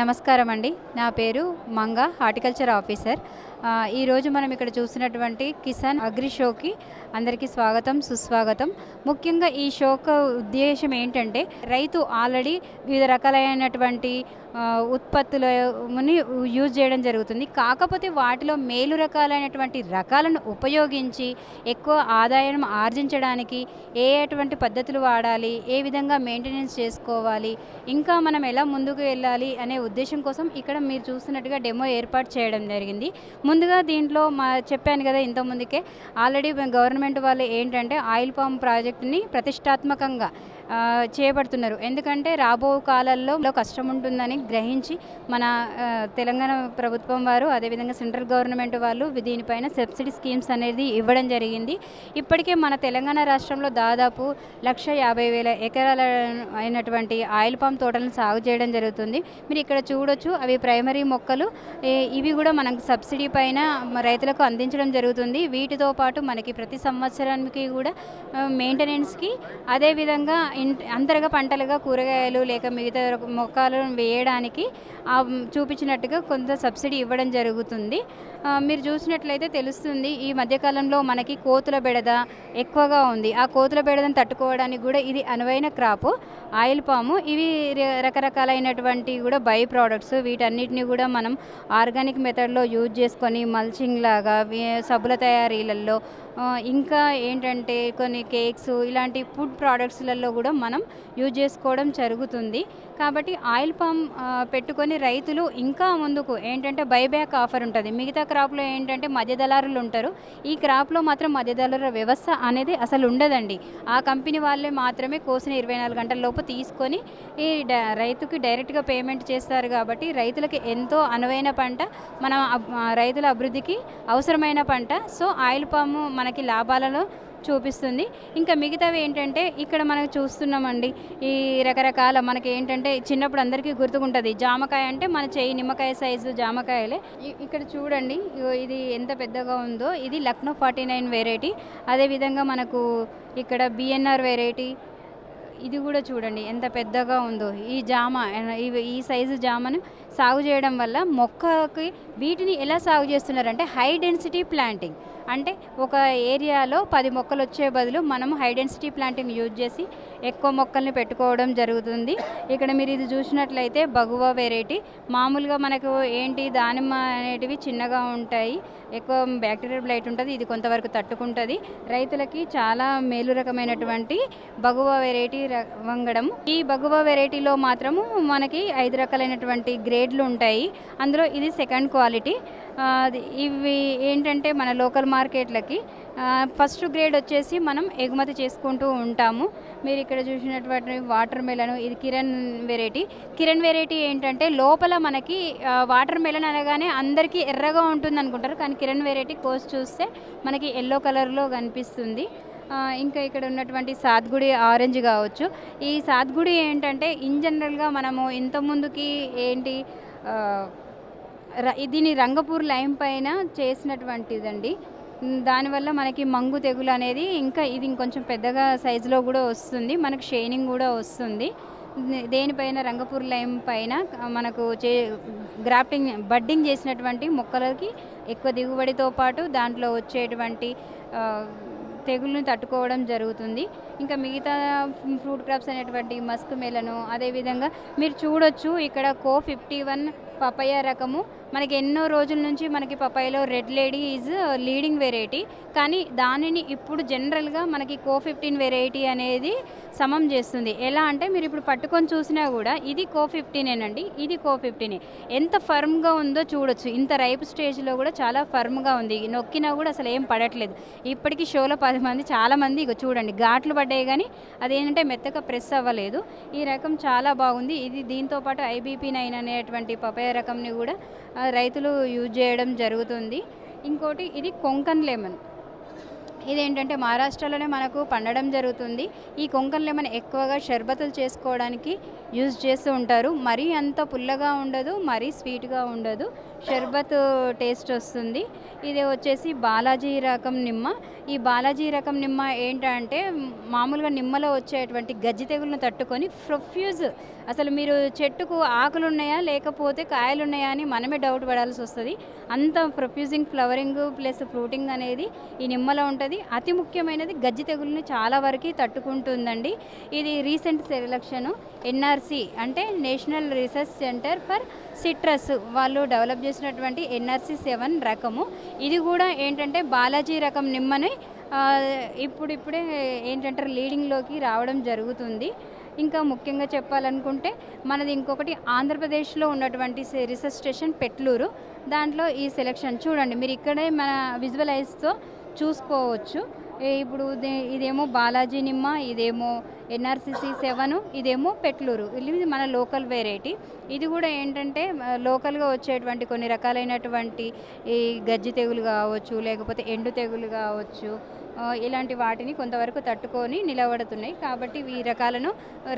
నమస్కారం అండి నా పేరు మంగ హార్టికల్చర్ ఆఫీసర్. ఈరోజు మనం ఇక్కడ చూసినటువంటి కిసాన్ అగ్రి షోకి అందరికీ స్వాగతం సుస్వాగతం. ముఖ్యంగా ఈ షోక ఉద్దేశం ఏంటంటే రైతు ఆల్రెడీ వివిధ రకాలైనటువంటి ఉత్పత్తులని యూజ్ చేయడం జరుగుతుంది. కాకపోతే వాటిలో మేలు రకాలైనటువంటి రకాలను ఉపయోగించి ఎక్కువ ఆదాయం ఆర్జించడానికి ఏ అటువంటి పద్ధతులు వాడాలి ఏ విధంగా మెయింటెనెన్స్ చేసుకోవాలి ఇంకా మనం ఎలా ముందుకు వెళ్ళాలి అనే ఉద్దేశం కోసం ఇక్కడ మీరు చూస్తున్నట్టుగా డెమో ఏర్పాటు చేయడం జరిగింది. ముందుగా దీంట్లో మా చెప్పాను కదా ఇంతకుముందుకే ఆల్రెడీ గవర్నమెంట్ వాళ్ళు ఏంటంటే ఆయిల్ పామ్ ప్రాజెక్టుని ప్రతిష్టాత్మకంగా చేపడుతున్నారు. ఎందుకంటే రాబో కాలాల్లో కష్టం ఉంటుందని గ్రహించి మన తెలంగాణ ప్రభుత్వం వారు అదేవిధంగా సెంట్రల్ గవర్నమెంట్ వాళ్ళు దీనిపైన సబ్సిడీ స్కీమ్స్ అనేది ఇవ్వడం జరిగింది. ఇప్పటికే మన తెలంగాణ రాష్ట్రంలో దాదాపు లక్ష యాభై వేల ఎకరాల అయినటువంటి ఆయిల్ పామ్ తోటలను సాగు చేయడం జరుగుతుంది. మీరు ఇక్కడ చూడొచ్చు అవి ప్రైమరీ మొక్కలు. ఇవి కూడా మనకు సబ్సిడీ పైన రైతులకు అందించడం జరుగుతుంది. వీటితో పాటు మనకి ప్రతి సంవత్సరానికి కూడా మెయింటెనెన్స్కి అదేవిధంగా అంతరగా పంటలుగా కూరగాయలు లేక మిగతా మొక్కలు మొక్కలను వేయడానికి చూపించినట్టుగా కొంత సబ్సిడీ ఇవ్వడం జరుగుతుంది. మీరు చూసినట్లయితే తెలుస్తుంది ఈ మధ్యకాలంలో మనకి కోతుల బెడద ఎక్కువగా ఉంది. ఆ కోతుల బెడదను తట్టుకోవడానికి కూడా ఇది అనువైన క్రాప్. ఆయిల్ పాము ఇవి రకరకాలైనటువంటి కూడా బై ప్రోడక్ట్స్. వీటన్నిటిని కూడా మనం ఆర్గానిక్ మెథడ్లో యూజ్ చేసుకొని మల్చింగ్ లాగా సబ్బుల తయారీలలో ఇంకా ఏంటంటే కొన్ని కేక్స్ ఇలాంటి ఫుడ్ ప్రోడక్ట్స్లలో కూడా మనం యూజ్ చేసుకోవడం జరుగుతుంది. కాబట్టి ఆయిల్ పామ్ పెట్టుకొని రైతులు ఇంకా ముందుకు ఏంటంటే బైబ్యాక్ ఆఫర్ ఉంటుంది. మిగతా క్రాప్లో ఏంటంటే మధ్య దళారులు ఉంటారు. ఈ క్రాప్లో మాత్రం మధ్య దళారుల వ్యవస్థ అనేది అసలు ఉండదండి. ఆ కంపెనీ వాళ్ళే మాత్రమే కోసిన ఇరవై నాలుగు గంటల లోపు తీసుకొని ఈ రైతుకి డైరెక్ట్గా పేమెంట్ చేస్తారు కాబట్టి రైతులకి ఎంతో అనువైన పంట మన రైతుల అభివృద్ధికి అవసరమైన పంట. సో ఆయిల్ పాము మనకి లాభాలలో చూపిస్తుంది. ఇంకా మిగతావి ఏంటంటే ఇక్కడ మనం చూస్తున్నామండి ఈ రకరకాల మనకి ఏంటంటే చిన్నప్పుడు అందరికీ గుర్తుకుంటుంది. జామకాయ అంటే మన చేయి నిమ్మకాయ సైజు జామకాయలే. ఇక్కడ చూడండి ఇది ఎంత పెద్దగా ఉందో. ఇది లక్నో ఫార్టీ నైన్ వెరైటీ. అదేవిధంగా మనకు ఇక్కడ బిఎన్ఆర్ వెరైటీ. ఇది కూడా చూడండి ఎంత పెద్దగా ఉందో. ఈ జామ ఈ సైజు జామను సాగు చేయడం వల్ల మొక్కకి వీటిని ఎలా సాగు చేస్తున్నారంటే హై డెన్సిటీ ప్లాంటింగ్. అంటే ఒక ఏరియాలో పది మొక్కలు వచ్చే బదులు మనం హై డెన్సిటీ ప్లాంటింగ్ యూజ్ చేసి ఎక్కువ మొక్కల్ని పెట్టుకోవడం జరుగుతుంది. ఇక్కడ మీరు ఇది చూసినట్లయితే బగువ వెరైటీ. మామూలుగా మనకు ఏంటి దానిమ్మ అనేటివి చిన్నగా ఉంటాయి. ఎక్కువ బ్యాక్టీరియల్ బ్లైట్ ఉంటుంది. ఇది కొంతవరకు తట్టుకుంటుంది. రైతులకి చాలా మేలు రకమైనటువంటి బగువ వెరైటీ ర- వంగడం ఈ బగువ వెరైటీలో మాత్రము మనకి ఐదు రకాలైనటువంటి షేడ్లు ఉంటాయి. అందులో ఇది సెకండ్ క్వాలిటీ ఇవి ఏంటంటే మన లోకల్ మార్కెట్లకి. ఫస్ట్ గ్రేడ్ వచ్చేసి మనం ఎగుమతి చేసుకుంటూ ఉంటాము. మీరు ఇక్కడ చూసినటువంటి వాటర్ మెలన్ ఇది కిరణ్ వెరైటీ కిరణ్ వెరైటీ ఏంటంటే లోపల మనకి వాటర్ మెలన్ అనగానే అందరికీ ఎర్రగా ఉంటుంది అనుకుంటారు కానీ కిరణ్ వెరైటీ కోసి చూస్తే మనకి ఎల్లో కలర్లో కనిపిస్తుంది. ఇంకా ఇక్కడ ఉన్నటువంటి సాద్గుడి ఆరెంజ్ కావచ్చు. ఈ సాద్గుడి ఏంటంటే ఇన్ జనరల్గా మనము ఇంతకుముందుకి ఏంటి ర- దీని రంగపూర్ లైమ్ పైన చేసినటువంటిదండి. దానివల్ల మనకి మంగు తెగులు అనేది ఇంకా ఇది ఇంకొంచెం పెద్దగా సైజులో కూడా వస్తుంది. మనకు షైనింగ్ కూడా వస్తుంది. దే- దేనిపైన రంగపూర్ లైమ్ పైన మనకు చే గ్రాఫ్టింగ్ బడ్డింగ్ చేసినటువంటి మొక్కలకి ఎక్కువ దిగుబడితో పాటు దాంట్లో వచ్చేటువంటి తెగుళ్ళని తట్టుకోవడం జరుగుతుంది. ఇంకా మిగతా ఫ్రూట్ క్రాప్స్ అనేటువంటి మస్క్ మెలను అదేవిధంగా మీరు చూడొచ్చు. ఇక్కడ కో ఫిఫ్టీ వన్ పపాయ రకము. మనకి ఎన్నో రోజుల నుంచి మనకి పపాయలో red lady is leading variety. కానీ దానిని ఇప్పుడు జనరల్గా మనకి కో ఫిఫ్టీన్ వెరైటీ అనేది సమం చేస్తుంది. ఎలా అంటే మీరు ఇప్పుడు పట్టుకొని చూసినా కూడా ఇది కో ఫిఫ్టీనేనండి ఇది కో ఫిఫ్టీనే ఎంత ఫర్మ్గా ఉందో చూడొచ్చు. ఇంత రైప్ స్టేజ్లో కూడా చాలా ఫర్మ్గా ఉంది. నొక్కినా కూడా అసలు ఏం పడట్లేదు. ఇప్పటికీ షోలో పది మంది చాలా మంది చూడండి. ఘాట్లు పడ్డాయి కానీ అదేంటంటే మెత్తగా ప్రెస్ అవ్వలేదు. ఈ రకం చాలా బాగుంది. ఇది దీంతో పాటు ఐబీపీ నైన్ అనేటువంటి పపాయ రకంని కూడా రైతులు యూజ్ చేయడం జరుగుతుంది. ఇంకోటి ఇది కొంకన్ లెమన్. ఇదేంటంటే మహారాష్ట్రలోనే మనకు పండడం జరుగుతుంది. ఈ కొంకన్ లెమన్ ఎక్కువగా షర్బతులు చేసుకోవడానికి యూజ్ చేస్తూ ఉంటారు. మరీ అంత పుల్లగా ఉండదు మరీ స్వీట్గా ఉండదు. షర్బత్ టేస్ట్ వస్తుంది. ఇది వచ్చేసి బాలాజీ రకం నిమ్మ. ఈ బాలాజీ రకం నిమ్మ ఏంటంటే మామూలుగా నిమ్మలో వచ్చేటువంటి గజ్జి తెగులను తట్టుకొని ప్రొఫ్యూజ్. అసలు మీరు చెట్టుకు ఆకులు ఉన్నాయా లేకపోతే కాయలు ఉన్నాయా అని మనమే డౌట్ పడాల్సి వస్తుంది. అంత ప్రొఫ్యూజింగ్ ఫ్లవరింగ్ ప్లస్ ఫ్రూటింగ్ అనేది ఈ నిమ్మలో ఉంటుంది. అతి ముఖ్యమైనది గజ్జి తెగులుని చాలా వరకు తట్టుకుంటుందండి. ఇది రీసెంట్ సెలక్షన్ ఎన్ఆర్సి అంటే national research centre for citrus. వాళ్ళు డెవలప్ చేసినటువంటి ఎన్ఆర్సి సెవెన్ రకము. ఇది కూడా ఏంటంటే బాలాజీ రకం నిమ్మని ఇప్పుడిప్పుడే ఏంటంటే లీడింగ్లోకి రావడం జరుగుతుంది. ఇంకా ముఖ్యంగా చెప్పాలనుకుంటే మనది ఇంకొకటి ఆంధ్రప్రదేశ్లో ఉన్నటువంటి రీసెర్చ్ స్టేషన్ పెట్లూరు. దాంట్లో ఈ సెలెక్షన్ చూడండి. మీరు ఇక్కడే మన విజువలైజ్తో చూసుకోవచ్చు. ఇప్పుడు ఇదేమో బాలాజీ నిమ్మ ఇదేమో ఎన్ఆర్సిసి సెవెన్ ఇదేమో పెట్లూరు. ఇది మన లోకల్ వెరైటీ. ఇది కూడా ఏంటంటే లోకల్గా వచ్చేటువంటి కొన్ని రకాలైనటువంటి ఈ గజ్జి తెగులు కావచ్చు లేకపోతే ఎండు తెగులు కావచ్చు ఇలాంటి వాటిని కొంతవరకు తట్టుకొని నిలబడుతున్నాయి. కాబట్టి ఈ రకాలను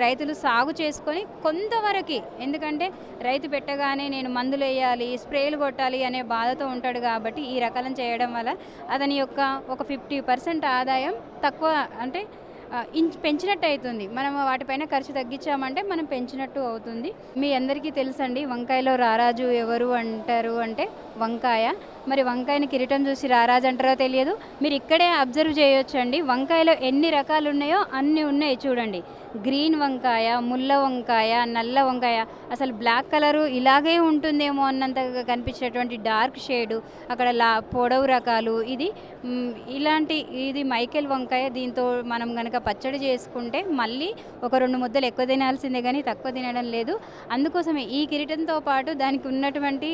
రైతులు సాగు చేసుకొని కొంతవరకు ఎందుకంటే రైతు పెట్టగానే నేను మందులు వేయాలి స్ప్రేలు కొట్టాలి అనే బాధతో ఉంటాడు కాబట్టి ఈ రకాలను చేయడం వల్ల అతని యొక్క ఒక ఫిఫ్టీ పర్సెంట్ ఆదాయం తక్కువ అంటే ఇంచ్ పెంచినట్టు అవుతుంది. మనం వాటిపైన ఖర్చు తగ్గించామంటే మనం పెంచినట్టు అవుతుంది. మీ అందరికీ తెలుసండి వంకాయలో రారాజు ఎవరు అంటారు అంటే వంకాయ. మరి వంకాయని కిరీటం చూసి రారాజు అంటారో తెలియదు. మీరు ఇక్కడే అబ్జర్వ్ చేయొచ్చండి. వంకాయలో ఎన్ని రకాలు ఉన్నాయో అన్నీ ఉన్నాయి చూడండి. గ్రీన్ వంకాయ ముల్ల వంకాయ నల్ల వంకాయ. అసలు బ్లాక్ కలరు ఇలాగే ఉంటుందేమో అన్నంతగా కనిపించేటువంటి డార్క్ షేడు అక్కడ లా పొడవు రకాలు. ఇది ఇలాంటి ఇది మైకేల్ వంకాయ. దీంతో మనం కనుక పచ్చడి చేసుకుంటే మళ్ళీ ఒక రెండు ముద్దలు ఎక్కువ తినాల్సిందే కానీ తక్కువ తినడం లేదు. అందుకోసమే ఈ కిరీటంతో పాటు దానికి ఉన్నటువంటి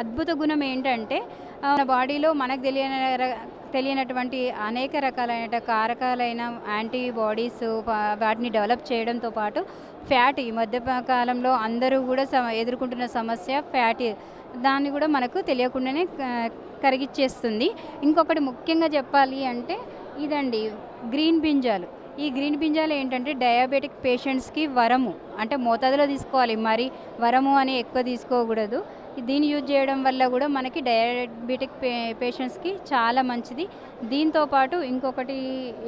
అద్భుత గుణం ఏంటంటే మన బాడీలో మనకు తెలియని తెలియనటువంటి అనేక రకాలైన కారకాలైన యాంటీబాడీస్ వాటిని డెవలప్ చేయడంతో పాటు ఫ్యాట్ ఈ మధ్య కాలంలో అందరూ కూడా ఎదుర్కొంటున్న సమస్య ఫ్యాట్. దాన్ని కూడా మనకు తెలియకుండానే క- కరిగిచ్చేస్తుంది. ఇంకొకటి ముఖ్యంగా చెప్పాలి అంటే ఇదండి గ్రీన్ బింజాలు ఈ గ్రీన్ బింజాలు ఏంటంటే డయాబెటిక్ పేషెంట్స్కి వరము అంటే మోతాదులో తీసుకోవాలి. మరి వరము అని ఎక్కువ తీసుకోకూడదు. దీన్ని యూజ్ చేయడం వల్ల కూడా మనకి డయాబెటిక్ పే పేషెంట్స్కి చాలా మంచిది. దీంతో పాటు ఇంకొకటి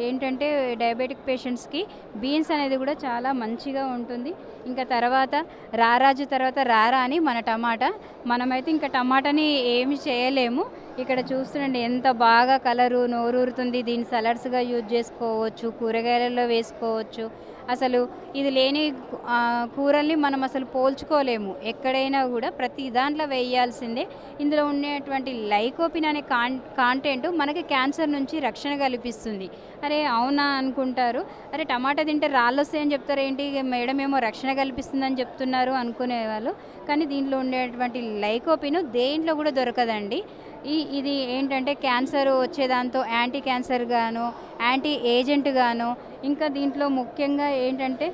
ఏంటంటే డయాబెటిక్ పేషెంట్స్కి బీన్స్ అనేది కూడా చాలా మంచిగా ఉంటుంది. ఇంకా తర్వాత రారాజు తర్వాత రారా అని మన టమాటా. మనమైతే ఇంకా టమాటాని ఏమి చేయలేము. ఇక్కడ చూస్తుండండి ఎంత బాగా కలరు నోరూరుతుంది. దీన్ని సలాడ్స్గా యూజ్ చేసుకోవచ్చు కూరగాయలలో వేసుకోవచ్చు. అసలు ఇది లేని కూరల్ని మనం అసలు పోల్చుకోలేము. ఎక్కడైనా కూడా ప్రతి దాంట్లో వేయాల్సిందే. ఇందులో ఉండేటువంటి లైకోపిన్ అనే కాన్ కాంటెంట్ మనకి క్యాన్సర్ నుంచి రక్షణ కల్పిస్తుంది. అరే అవునా అనుకుంటారు. అరే టమాటా తింటే రాళ్ళు వస్తాయని చెప్తారు. ఏంటి? మేడం ఏమో రక్షణ కల్పిస్తుందని చెప్తున్నారు అనుకునేవాళ్ళు కానీ దీంట్లో ఉండేటువంటి లైకోపిన్ దేంట్లో కూడా దొరకదండి. ఈ ఇది ఏంటంటే క్యాన్సర్ వచ్చేదాంతో యాంటీ క్యాన్సర్ గాను యాంటీ ఏజెంట్ గాను ఇంకా దీంట్లో ముఖ్యంగా ఏంటంటే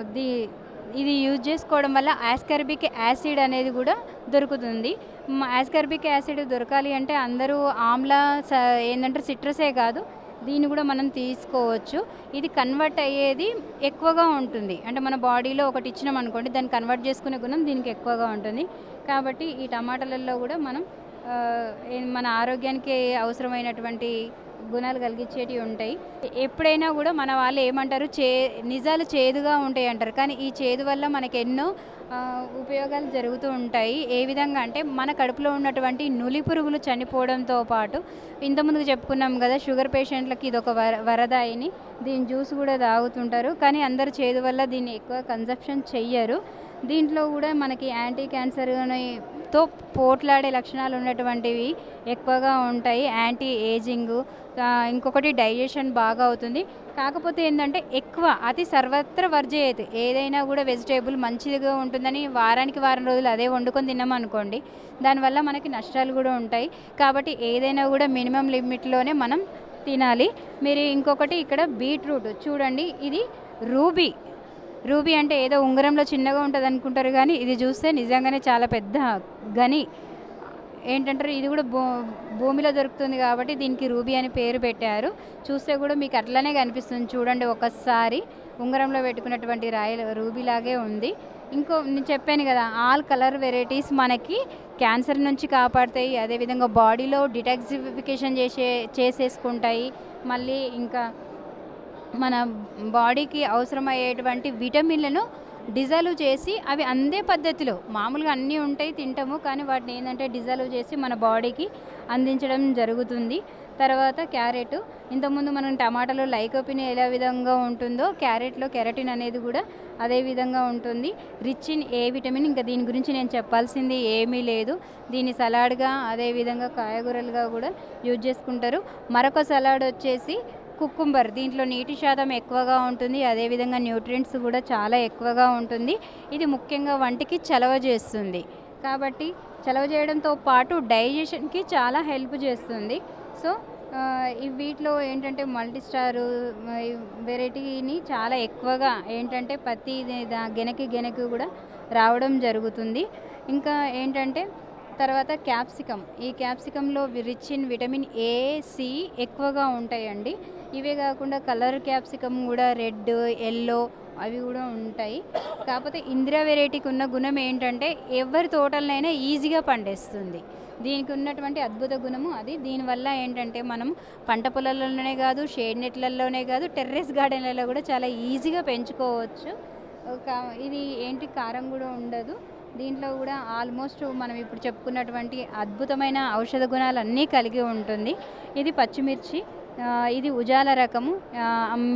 ది ఇది యూజ్ చేసుకోవడం వల్ల యాస్కర్బిక్ యాసిడ్ అనేది కూడా దొరుకుతుంది. యాస్కర్బిక్ యాసిడ్ దొరకాలి అంటే అందరూ ఆమ్లా స- ఏంటంటే సిట్రసే కాదు దీన్ని కూడా మనం తీసుకోవచ్చు. ఇది కన్వర్ట్ అయ్యేది ఎక్కువగా ఉంటుంది. అంటే మన బాడీలో ఒకటి ఇచ్చినాం అనుకోండి దాన్ని కన్వర్ట్ చేసుకునే గుణం దీనికి ఎక్కువగా ఉంటుంది. కాబట్టి ఈ టమాటాలలో కూడా మనం మన ఆరోగ్యానికి అవసరమైనటువంటి గుణాలు కలిగించేటివి ఉంటాయి. ఎప్పుడైనా కూడా మన వాళ్ళు ఏమంటారు? చే నిజాలు చేదుగా ఉంటాయి అంటారు. కానీ ఈ చేదు వల్ల మనకు ఎన్నో ఉపయోగాలు జరుగుతూ ఉంటాయి. ఏ విధంగా అంటే మన కడుపులో ఉన్నటువంటి నులి పురుగులు చనిపోవడంతో పాటు ఇంతకుముందు చెప్పుకున్నాం కదా షుగర్ పేషెంట్లకి ఇది ఒక వర వరదాయిని. దీని జ్యూస్ కూడా తాగుతుంటారు. కానీ అందరు చేదు వల్ల దీన్ని ఎక్కువ కన్సప్షన్ చెయ్యరు. దీంట్లో కూడా మనకి యాంటీ క్యాన్సర్ తో పోట్లాడే లక్షణాలు ఉన్నటువంటివి ఎక్కువగా ఉంటాయి. యాంటీ ఏజింగ్ ఇంకొకటి డైజెషన్ బాగా అవుతుంది. కాకపోతే ఏంటంటే ఎక్కువ అతి సర్వత్ర వర్జయేది ఏదైనా కూడా వెజిటేబుల్ మంచిగా ఉంటుందని వారానికి వారం రోజులు అదే వండుకొని తిన్నామనుకోండి దానివల్ల మనకి నష్టాలు కూడా ఉంటాయి. కాబట్టి ఏదైనా కూడా మినిమం లిమిట్లోనే మనం తినాలి. మీరు ఇంకొకటి ఇక్కడ బీట్రూట్ చూడండి ఇది రూబీ. రూబీ అంటే ఏదో ఉంగరంలో చిన్నగా ఉంటుంది అనుకుంటారు కానీ ఇది చూస్తే నిజంగానే చాలా పెద్ద గని. ఏంటంటారు? ఇది కూడా భూ భూమిలో దొరుకుతుంది కాబట్టి దీనికి రూబీ అని పేరు పెట్టారు. చూస్తే కూడా మీకు అట్లనే కనిపిస్తుంది. చూడండి ఒకసారి ఉంగరంలో పెట్టుకున్నటువంటి రాయల్ రూబీ లాగే ఉంది. ఇంకో నేను చెప్పాను కదా ఆల్ కలర్ వెరైటీస్ మనకి క్యాన్సర్ నుంచి కాపాడతాయి. అదేవిధంగా బాడీలో డిటాక్సిఫికేషన్ చేసే చేసేసుకుంటాయి. మళ్ళీ ఇంకా మన బాడీకి అవసరమయ్యేటువంటి విటమిన్లను డిజాల్వ్ చేసి అవి అందే పద్ధతిలో మామూలుగా అన్నీ ఉంటాయి తింటాము కానీ వాటిని ఏంటంటే డిజాల్వ్ చేసి మన బాడీకి అందించడం జరుగుతుంది. తర్వాత క్యారెట్. ఇంతకుముందు మనం టమాటాలో లైకోపిన్ ఎలా విధంగా ఉంటుందో క్యారెట్లో కెరటిన్ అనేది కూడా అదే విధంగా ఉంటుంది. రిచ్ ఇన్ ఏ విటమిన్ ఇంకా దీని గురించి నేను చెప్పాల్సింది ఏమీ లేదు. దీన్ని సలాడ్గా అదేవిధంగా కాయగూరలుగా కూడా యూజ్ చేసుకుంటారు. మరొక సలాడ్ వచ్చేసి కుక్కుంబర్. దీంట్లో నీటి శాతం ఎక్కువగా ఉంటుంది. అదేవిధంగా న్యూట్రియంట్స్ కూడా చాలా ఎక్కువగా ఉంటుంది. ఇది ముఖ్యంగా వంటికి చలవ చేస్తుంది. కాబట్టి చలవ చేయడంతో పాటు డైజెషన్కి చాలా హెల్ప్ చేస్తుంది. సో ఈ వీటిలో ఏంటంటే మల్టీ స్టార్ వెరైటీని చాలా ఎక్కువగా ఏంటంటే ప్రతి దా- గెనకి గెనకి కూడా రావడం జరుగుతుంది. ఇంకా ఏంటంటే తర్వాత క్యాప్సికమ్. ఈ క్యాప్సికంలో rich in vitamin A C ఎక్కువగా ఉంటాయండి. ఇవే కాకుండా కలర్ క్యాప్సికమ్ కూడా రెడ్ ఎల్లో అవి కూడా ఉంటాయి. కాకపోతే ఇందిరా వెరైటీకి ఉన్న గుణం ఏంటంటే ఎవరి తోటలనైనా ఈజీగా పండేస్తుంది. దీనికి ఉన్నటువంటి అద్భుత గుణము అది. దీనివల్ల ఏంటంటే మనం పంట పొలాల్లోనే కాదు షేడ్ నెట్లలోనే కాదు టెర్రస్ గార్డెన్లలో కూడా చాలా ఈజీగా పెంచుకోవచ్చు. ఇది ఏంటి? కారం కూడా ఉండదు. దీంట్లో కూడా ఆల్మోస్ట్ మనం ఇప్పుడు చెప్పుకున్నటువంటి అద్భుతమైన ఔషధ గుణాలు అన్నీ కలిగి ఉంటుంది. ఇది పచ్చిమిర్చి ఇది ఉజాల రకము.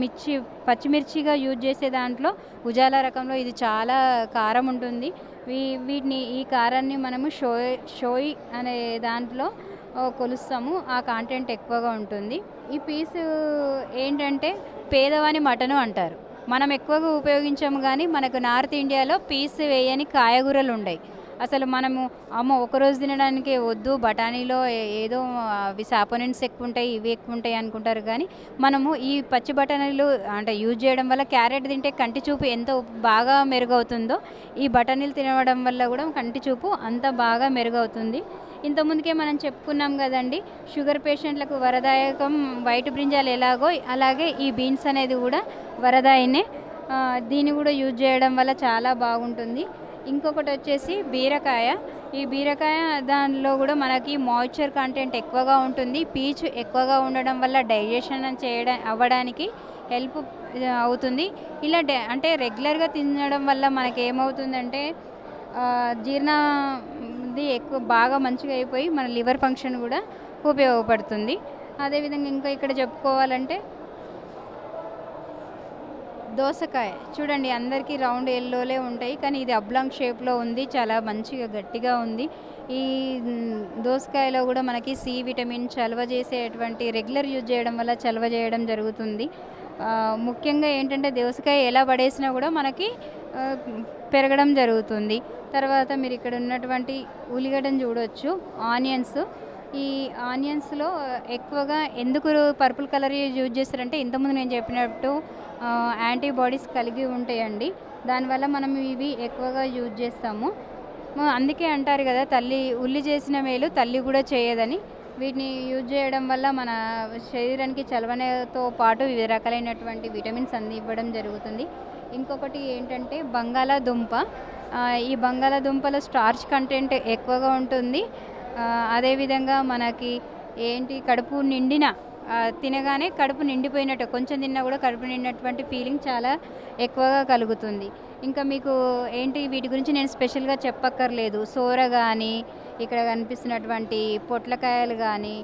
మిర్చి పచ్చిమిర్చిగా యూజ్ చేసే దాంట్లో ఉజాల రకంలో ఇది చాలా కారం ఉంటుంది. వీ వీటిని ఈ కారాన్ని మనము షోయ్ షోయ్ అనే దాంట్లో కొలుస్తాము. ఆ కాంటెంట్ ఎక్కువగా ఉంటుంది. ఈ పీసు ఏంటంటే పేదవాని మటను అంటారు. మనం ఎక్కువగా ఉపయోగించాము కానీ మనకు నార్త్ ఇండియాలో పీస్ వేయని కాయగూరలు ఉన్నాయి అసలు మనము అమ్మో ఒకరోజు తినడానికి వద్దు బఠానీలో ఏదో అవి సాపోనెంట్స్ ఎక్కువ ఉంటాయి ఇవి ఎక్కువ ఉంటాయి అనుకుంటారు. కానీ మనము ఈ పచ్చి బఠానీలు అంటే యూజ్ చేయడం వల్ల క్యారెట్ తింటే కంటి చూపు ఎంత బాగా మెరుగవుతుందో ఈ బఠానీలు తినడం వల్ల కూడా కంటి చూపు అంత బాగా మెరుగవుతుంది. ఇంతకుముందుకే మనం చెప్పుకున్నాం కదండి షుగర్ పేషెంట్లకు వరదాయకం వైట్ బ్రింజాలు ఎలాగో అలాగే ఈ బీన్స్ అనేది కూడా వరదాయినే దీన్ని కూడా యూజ్ చేయడం వల్ల చాలా బాగుంటుంది. ఇంకొకటి వచ్చేసి బీరకాయ. ఈ బీరకాయ దానిలో కూడా మనకి మాయిశ్చర్ కంటెంట్ ఎక్కువగా ఉంటుంది. పీచు ఎక్కువగా ఉండడం వల్ల డైజెషన్ చేయడం అవ్వడానికి హెల్ప్ అవుతుంది. ఇలా అంటే రెగ్యులర్గా తినడం వల్ల మనకి ఏమవుతుందంటే ఆ, జీర్ణది ఎక్కువ బాగా మంచిగా అయిపోయి మన లివర్ ఫంక్షన్ కూడా ఉపయోగపడుతుంది. అదేవిధంగా ఇంకా ఇక్కడ చెప్పుకోవాలంటే దోసకాయ. చూడండి అందరికీ రౌండ్ ఎల్లోలే ఉంటాయి కానీ ఇది అబ్లాంగ్ షేప్లో ఉంది చాలా మంచిగా గట్టిగా ఉంది. ఈ దోసకాయలో కూడా మనకి సి విటమిన్ చలవ చేసేటువంటి రెగ్యులర్ యూజ్ చేయడం వల్ల చలవ చేయడం జరుగుతుంది. ముఖ్యంగా ఏంటంటే దోసకాయ ఎలా పడేసినా కూడా మనకి పెరగడం జరుగుతుంది. తర్వాత మీరు ఇక్కడ ఉన్నటువంటి ఉల్లిగడ్డను చూడవచ్చు ఆనియన్స్. ఈ ఆనియన్స్లో ఎక్కువగా ఎందుకు పర్పుల్ కలర్ యూజ్ చేస్తారంటే ఇంతకుముందు నేను చెప్పినట్టు యాంటీబాడీస్ కలిగి ఉంటాయండి. దానివల్ల మనం ఇవి ఎక్కువగా యూజ్ చేస్తాము. అందుకే అంటారు కదా తల్లి ఉల్లి చేసిన మేలు తల్లి కూడా చేయదని. వీటిని యూజ్ చేయడం వల్ల మన శరీరానికి చలవనతో పాటు వివిధ రకాలైనటువంటి విటమిన్స్ అంది ఇవ్వడం జరుగుతుంది. ఇంకొకటి ఏంటంటే బంగాళాదుంప. ఈ బంగాళాదుంపలో స్టార్చ్ కంటెంట్ ఎక్కువగా ఉంటుంది. అదేవిధంగా మనకి ఏంటి కడుపు నిండిన తినగానే కడుపు నిండిపోయినట్టు కొంచెం తిన్నా కూడా కడుపు నిండినటువంటి ఫీలింగ్ చాలా ఎక్కువగా కలుగుతుంది. ఇంకా మీకు ఏంటి వీటి గురించి నేను స్పెషల్గా చెప్పక్కర్లేదు. సోర కానీ ఇక్కడ కనిపిస్తున్నటువంటి పొట్లకాయలు కానీ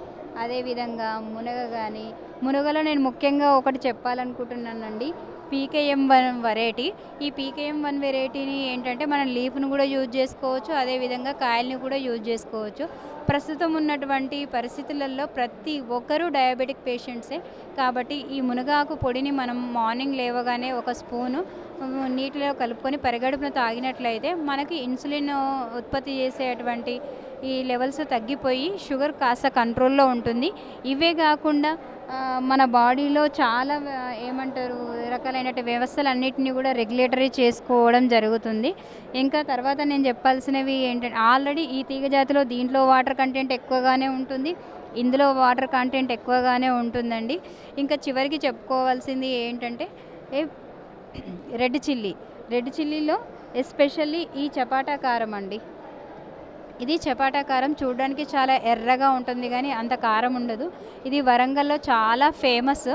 అదేవిధంగా మునగ కానీ మునగలో నేను ముఖ్యంగా ఒకటి చెప్పాలనుకుంటున్నానండి. పీకేఎం వన్ వెరైటీ ఈ పీకేఎం వన్ వెరైటీని ఏంటంటే మనం లీఫ్ను కూడా యూజ్ చేసుకోవచ్చు అదేవిధంగా కాయల్ని కూడా యూజ్ చేసుకోవచ్చు. ప్రస్తుతం ఉన్నటువంటి పరిస్థితులలో ప్రతి ఒక్కరూ డయాబెటిక్ పేషెంట్సే కాబట్టి ఈ మునగాకు పొడిని మనం మార్నింగ్ లేవగానే ఒక స్పూను నీటిలో కలుపుకొని పరిగడుపున తాగినట్లయితే మనకి ఇన్సులిన్ ఉత్పత్తి చేసేటువంటి ఈ లెవెల్స్ తగ్గిపోయి షుగర్ కాస్త కంట్రోల్లో ఉంటుంది. ఇవే కాకుండా మన బాడీలో చాలా ఏమంటారు రకాలైన వ్యవస్థలు అన్నింటినీ కూడా రెగ్యులేటరీ చేసుకోవడం జరుగుతుంది. ఇంకా తర్వాత నేను చెప్పాల్సినవి ఏంటంటే ఆల్రెడీ ఈ తీగ జాతిలో దీంట్లో వాటర్ వాటర్ కంటెంట్ ఎక్కువగానే ఉంటుంది. ఇందులో వాటర్ కంటెంట్ ఎక్కువగానే ఉంటుందండి. ఇంకా చివరికి చెప్పుకోవాల్సింది ఏంటంటే ఏ రెడ్ చిల్లీ. రెడ్ చిల్లీలో ఎస్పెషల్లీ ఈ చపాటా కారం అండి. ఇది చపాటా కారం చూడడానికి చాలా ఎర్రగా ఉంటుంది కానీ అంత కారం ఉండదు. ఇది వరంగల్లో చాలా ఫేమస్.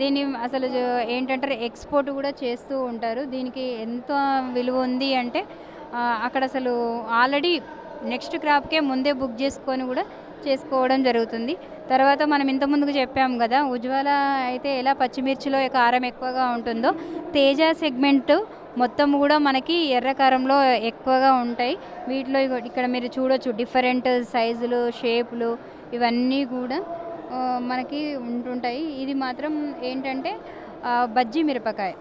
దీన్ని అసలు ఏంటంటారు ఎక్స్పోర్ట్ కూడా చేస్తూ ఉంటారు. దీనికి ఎంత విలువ ఉంది అంటే అక్కడ అసలు ఆల్రెడీ నెక్స్ట్ క్రాప్కే ముందే బుక్ చేసుకొని కూడా చేసుకోవడం జరుగుతుంది. తర్వాత మనం ఇంత ముందుకు చెప్పాం కదా ఉజ్వల అయితే ఎలా పచ్చిమిర్చిలో కారం ఎక్కువగా ఉంటుందో తేజ సెగ్మెంటు మొత్తం కూడా మనకి ఎర్రకారంలో ఎక్కువగా ఉంటాయి. వీటిలో ఇక్కడ మీరు చూడొచ్చు డిఫరెంట్ సైజులు షేపులు ఇవన్నీ కూడా మనకి ఉంటుంటాయి ఇది మాత్రం ఏంటంటే బజ్జీ మిరపకాయ.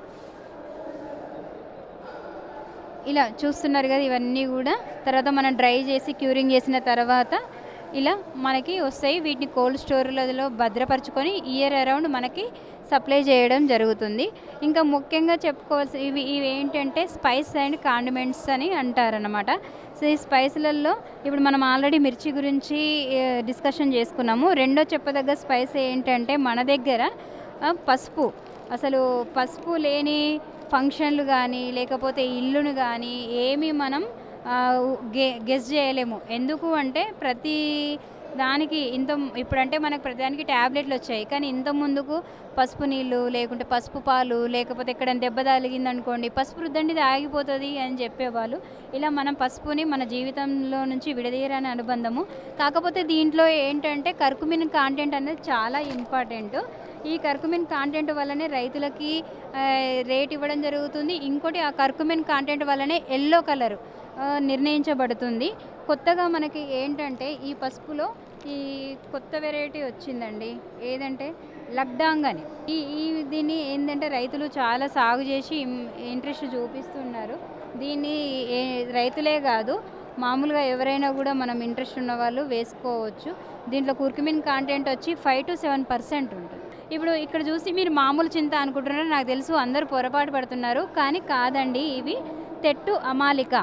ఇలా చూస్తున్నారు కదా ఇవన్నీ కూడా. తర్వాత మనం డ్రై చేసి క్యూరింగ్ చేసిన తర్వాత ఇలా మనకి వస్తాయి. వీటిని కోల్డ్ స్టోరేజ్లో భద్రపరచుకొని ఇయర్ అరౌండ్ మనకి సప్లై చేయడం జరుగుతుంది. ఇంకా ముఖ్యంగా చెప్పుకోవాల్సి ఇవి ఇవి ఏంటంటే స్పైస్ అండ్ కాండిమెంట్స్ అని అంటారనమాట సో ఈ స్పైస్లలో ఇప్పుడు మనం ఆల్రెడీ మిర్చి గురించి డిస్కషన్ చేసుకున్నాము. రెండో చెప్పదగ్గ స్పైస్ ఏంటంటే మన దగ్గర పసుపు. అసలు పసుపు లేని ఫంక్షన్లు కానీ లేకపోతే ఇల్లును కానీ ఏమీ మనం గె గెస్ చేయలేము. ఎందుకు అంటే ప్రతి దానికి ఇంత ఇప్పుడంటే మనకు ప్రతిదానికి ట్యాబ్లెట్లు వచ్చాయి. కానీ ఇంత ముందుకు పసుపు నీళ్ళు లేకుంటే పసుపు పాలు లేకపోతే ఎక్కడ దెబ్బ తగిలింది అనుకోండి పసుపు రుద్దండి ఇది ఆగిపోతుంది అని చెప్పేవాళ్ళు. ఇలా మనం పసుపుని మన జీవితంలో నుంచి విడదీయరని అనుబంధము. కాకపోతే దీంట్లో ఏంటంటే కర్కుమిన్ కాంటెంట్ అనేది చాలా ఇంపార్టెంట్ ఈ కర్కుమిన్ కాంటెంట్ వల్లనే రైతులకి రేట్ ఇవ్వడం జరుగుతుంది. ఇంకోటి ఆ కర్కుమిన్ కాంటెంట్ వల్లనే ఎల్లో కలర్. నిర్ణయించబడుతుంది. కొత్తగా మనకి ఏంటంటే ఈ పసుపులో ఈ కొత్త వెరైటీ వచ్చిందండి. ఏదంటే లక్డాంగ్ అని. ఈ ఈ దీన్ని ఏంటంటే రైతులు చాలా సాగు చేసి ఇంట్రెస్ట్ చూపిస్తున్నారు. దీన్ని ఏ రైతులే కాదు మామూలుగా ఎవరైనా కూడా మనం ఇంట్రెస్ట్ ఉన్న వాళ్ళు వేసుకోవచ్చు. దీంట్లో కుర్కుమిన్ కాంటెంట్ వచ్చి ఫైవ్ టు సెవెన్ పర్సెంట్ ఉంటుంది. ఇప్పుడు ఇక్కడ చూసి మీరు మామూలు చింత అనుకుంటున్నారు నాకు తెలుసు అందరూ పొరపాటు పడుతున్నారు. కానీ కాదండి ఇవి తెట్టు అమాలిక.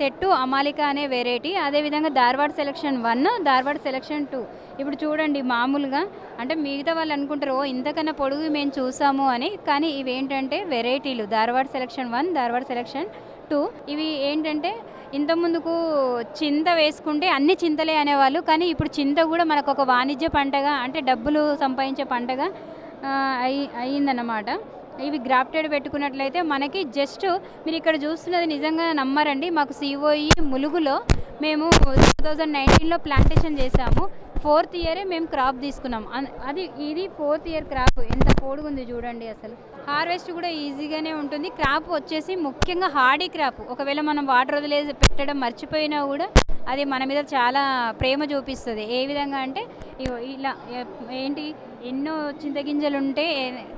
తెట్టు అమాలిక అనే వెరైటీ అదేవిధంగా Dharwad selection one Dharwad selection two ఇప్పుడు చూడండి మామూలుగా. అంటే మిగతా వాళ్ళు అనుకుంటారు ఓ ఇంతకన్నా పొడుగు మేము చూసాము అని. కానీ ఇవి ఏంటంటే వెరైటీలు Dharwad selection one Dharwad selection two ఇవి ఏంటంటే ఇంత ముందుకు చింత వేసుకుంటే అన్ని చింతలే అనేవాళ్ళు. కానీ ఇప్పుడు చింత కూడా మనకు ఒక వాణిజ్య పంటగా అంటే డబ్బులు సంపాదించే పంటగా అయి అయ్యిందన్నమాట. ఇవి గ్రాఫ్టెడ్ పెట్టుకున్నట్లయితే మనకి జస్ట్ మీరు ఇక్కడ చూస్తున్నది నిజంగా నమ్మరండి. మాకు సిఓఈ ములుగులో మేము టూ థౌజండ్ నైన్టీన్లో ప్లాంటేషన్ చేసాము ఫోర్త్ ఇయరే మేము క్రాప్ తీసుకున్నాం. అన్- అది ఇది ఫోర్త్ ఇయర్ క్రాప్. ఎంత పోడుగుంది చూడండి అసలు. హార్వెస్ట్ కూడా ఈజీగానే ఉంటుంది. క్రాప్ వచ్చేసి ముఖ్యంగా హార్డీ క్రాప్. ఒకవేళ మనం వాటర్ వదిలేసి పెట్టడం మర్చిపోయినా కూడా అది మన మీద చాలా ప్రేమ చూపిస్తుంది. ఏ విధంగా అంటే ఇగో ఇలా ఏంటి? ఎన్నో చింతగింజలు ఉంటే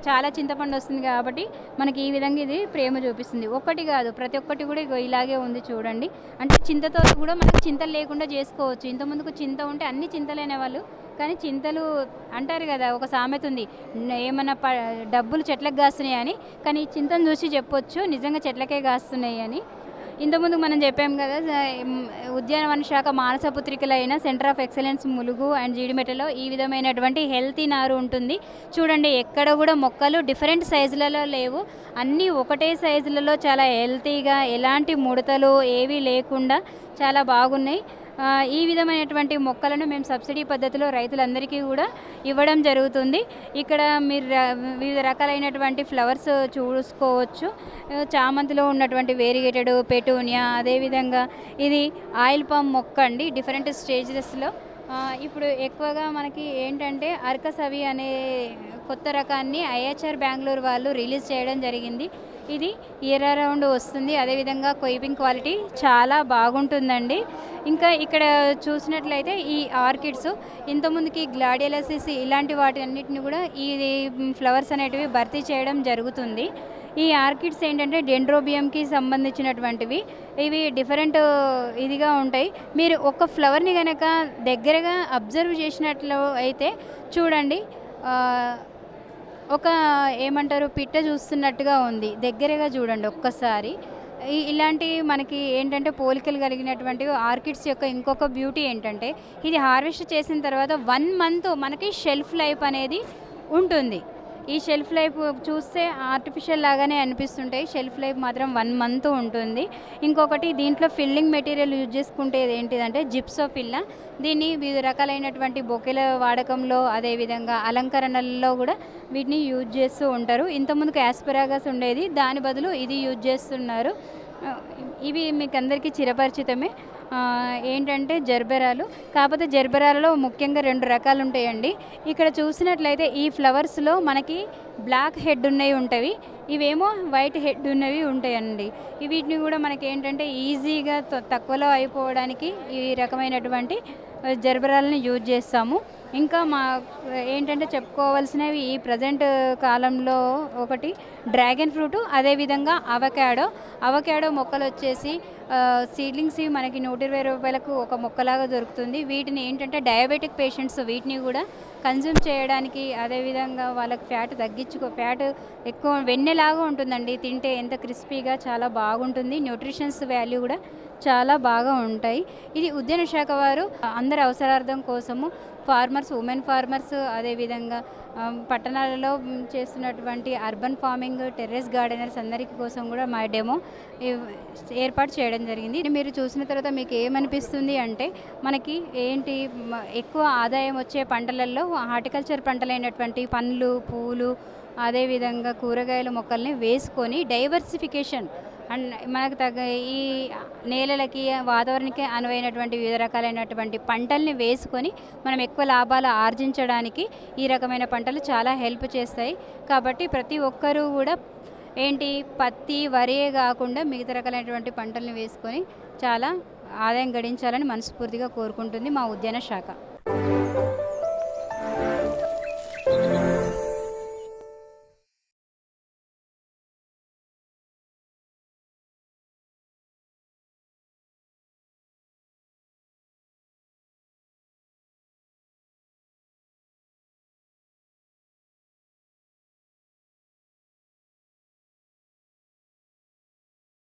చాలా చింతపండు వస్తుంది కాబట్టి మనకి ఈ విధంగా ఇది ప్రేమ చూపిస్తుంది. ఒక్కటి కాదు ప్రతి ఒక్కటి కూడా ఇగో ఇలాగే ఉంది చూడండి. అంటే చింతతో కూడా మనకి చింతలు లేకుండా చేసుకోవచ్చు. ఇంత ముందుకు చింత ఉంటే అన్ని చింతలైన వాళ్ళు కానీ చింతలు అంటారు కదా ఒక సామెత ఉంది. ఏమన్నా ప డబ్బులు చెట్లకు కాస్తున్నాయి అని. కానీ ఈ చింతను చూసి చెప్పొచ్చు నిజంగా చెట్లకే కాస్తున్నాయి అని. ఇంతకుముందు మనం చెప్పాం కదా ఉద్యానవన శాఖ మానస పుత్రికలైన centre of excellence Mulugu and జీడిమెట్టలో ఈ విధమైనటువంటి హెల్తీ నారు ఉంటుంది. చూడండి ఎక్కడ కూడా మొక్కలు డిఫరెంట్ సైజులలో లేవు. అన్నీ ఒకటే సైజులలో చాలా హెల్తీగా ఎలాంటి ముడతలు ఏవి లేకుండా చాలా బాగున్నాయి. ఈ విధమైనటువంటి మొక్కలను మేము సబ్సిడీ పద్ధతిలో రైతులందరికీ కూడా ఇవ్వడం జరుగుతుంది. ఇక్కడ మీరు వివిధ రకాలైనటువంటి ఫ్లవర్స్ చూసుకోవచ్చు. చామంతిలో ఉన్నటువంటి వేరిగేటెడ్ పెటూనియా అదేవిధంగా ఇది ఆయిల్ పామ్ మొక్క అండి. డిఫరెంట్ స్టేజెస్లో. ఇప్పుడు ఎక్కువగా మనకి ఏంటంటే అర్కసవి అనే కొత్త రకాన్ని ఐహెచ్ఆర్ బెంగళూరు వాళ్ళు రిలీజ్ చేయడం జరిగింది. ఇది ఇయర్ అరౌండ్ వస్తుంది. అదేవిధంగా కొయిపింగ్ క్వాలిటీ చాలా బాగుంటుందండి. ఇంకా ఇక్కడ చూసినట్లయితే ఈ ఆర్కిడ్స్ ఇంతకుముందుకి గ్లాడియలసిస్ ఇలాంటి వాటి అన్నిటిని కూడా ఈ ఫ్లవర్స్ అనేటివి భర్తీ చేయడం జరుగుతుంది. ఈ ఆర్కిడ్స్ ఏంటంటే డెండ్రోబియంకి సంబంధించినటువంటివి. ఇవి డిఫరెంట్ ఇదిగా ఉంటాయి. మీరు ఒక ఫ్లవర్ని కనుక దగ్గరగా అబ్జర్వ్ చేసినట్లు అయితే చూడండి. ఒక ఏమంటారు పిట్ట చూస్తున్నట్టుగా ఉంది. దగ్గరగా చూడండి ఒక్కసారి. ఇలాంటి మనకి ఏంటంటే పోలికలు కలిగినటువంటి ఆర్కిడ్స్ యొక్క ఇంకొక బ్యూటీ ఏంటంటే ఇది హార్వెస్ట్ చేసిన తర్వాత వన్ మంత్ మనకి షెల్ఫ్ లైఫ్ అనేది ఉంటుంది. ఈ షెల్ఫ్ లైఫ్ చూస్తే ఆర్టిఫిషియల్ లాగానే అనిపిస్తుంటాయి. షెల్ఫ్ లైఫ్ మాత్రం వన్ మంత్ ఉంటుంది. ఇంకొకటి దీంట్లో ఫిల్లింగ్ మెటీరియల్ యూజ్ చేసుకుంటే ఏంటిదంటే జిప్సో ఫిల్ల దీన్ని వివిధ రకాలైనటువంటి బొకెల వాడకంలో అదేవిధంగా అలంకరణల్లో కూడా వీటిని యూజ్ చేస్తూ ఉంటారు. ఇంతకుముందుకు యాస్పరాగస్ ఉండేది. దాని బదులు ఇది యూజ్ చేస్తున్నారు. ఇవి మీకు అందరికీ చిరపరిచితమే. ఏంటంటే జర్బెరాలు. కాకపోతే జర్బెరాలలో ముఖ్యంగా రెండు రకాలు ఉంటాయండి. ఇక్కడ చూసినట్లయితే ఈ ఫ్లవర్స్లో మనకి బ్లాక్ హెడ్ ఉన్నవి ఉంటవి. ఇవేమో వైట్ హెడ్ ఉన్నవి ఉంటాయండి. వీటిని కూడా మనకి ఏంటంటే ఈజీగా త- తక్కువలో అయిపోవడానికి ఈ రకమైనటువంటి జర్బరాలని యూజ్ చేస్తాము. ఇంకా మా ఏంటంటే చెప్పుకోవాల్సినవి ఈ ప్రజెంట్ కాలంలో ఒకటి డ్రాగన్ ఫ్రూట్ అదేవిధంగా అవకాడో. అవకాడో మొక్కలు వచ్చేసి సీడ్లింగ్స్ మనకి నూట ఇరవై రూపాయలకు ఒక మొక్కలాగా దొరుకుతుంది. వీటిని ఏంటంటే డయాబెటిక్ పేషెంట్స్ వీటిని కూడా కన్జ్యూమ్ చేయడానికి అదేవిధంగా వాళ్ళకి ఫ్యాట్ తగ్గించుకో ఫ్యాట్ ఎక్కువ వెన్నెలాగా ఉంటుందండి. తింటే ఎంత క్రిస్పీగా చాలా బాగుంటుంది. న్యూట్రిషన్స్ వాల్యూ కూడా చాలా బాగా ఉంటాయి. ఇది ఉద్యాన శాఖ వారు అందరి అవసరార్థం కోసము ఫార్మర్స్ ఉమెన్ ఫార్మర్స్ అదేవిధంగా పట్టణాలలో చేస్తున్నటువంటి అర్బన్ ఫార్మింగ్ టెర్రస్ గార్డెనర్స్ అందరికీ కోసం కూడా మా డెమో ఏర్పాటు చేయడం జరిగింది. మీరు చూసిన తర్వాత మీకు ఏమనిపిస్తుంది అంటే మనకి ఏంటి ఎక్కువ ఆదాయం వచ్చే పంటలలో హార్టికల్చర్ పంటలైనటువంటి పండ్లు పూలు అదేవిధంగా కూరగాయల మొక్కల్ని వేసుకొని డైవర్సిఫికేషన్ అండ్ మనకు తగ్గ ఈ నేలలకి వాతావరణానికి అనువైనటువంటి వివిధ రకాలైనటువంటి పంటల్ని వేసుకొని మనం ఎక్కువ లాభాలు ఆర్జించడానికి ఈ రకమైన పంటలు చాలా హెల్ప్ చేస్తాయి. కాబట్టి ప్రతి ఒక్కరూ కూడా ఏంటి పత్తి వరియే కాకుండా మిగతా రకాలైనటువంటి పంటల్ని వేసుకొని చాలా ఆదాయం గడించాలని మనస్ఫూర్తిగా కోరుకుంటుంది మా ఉద్యాన శాఖ.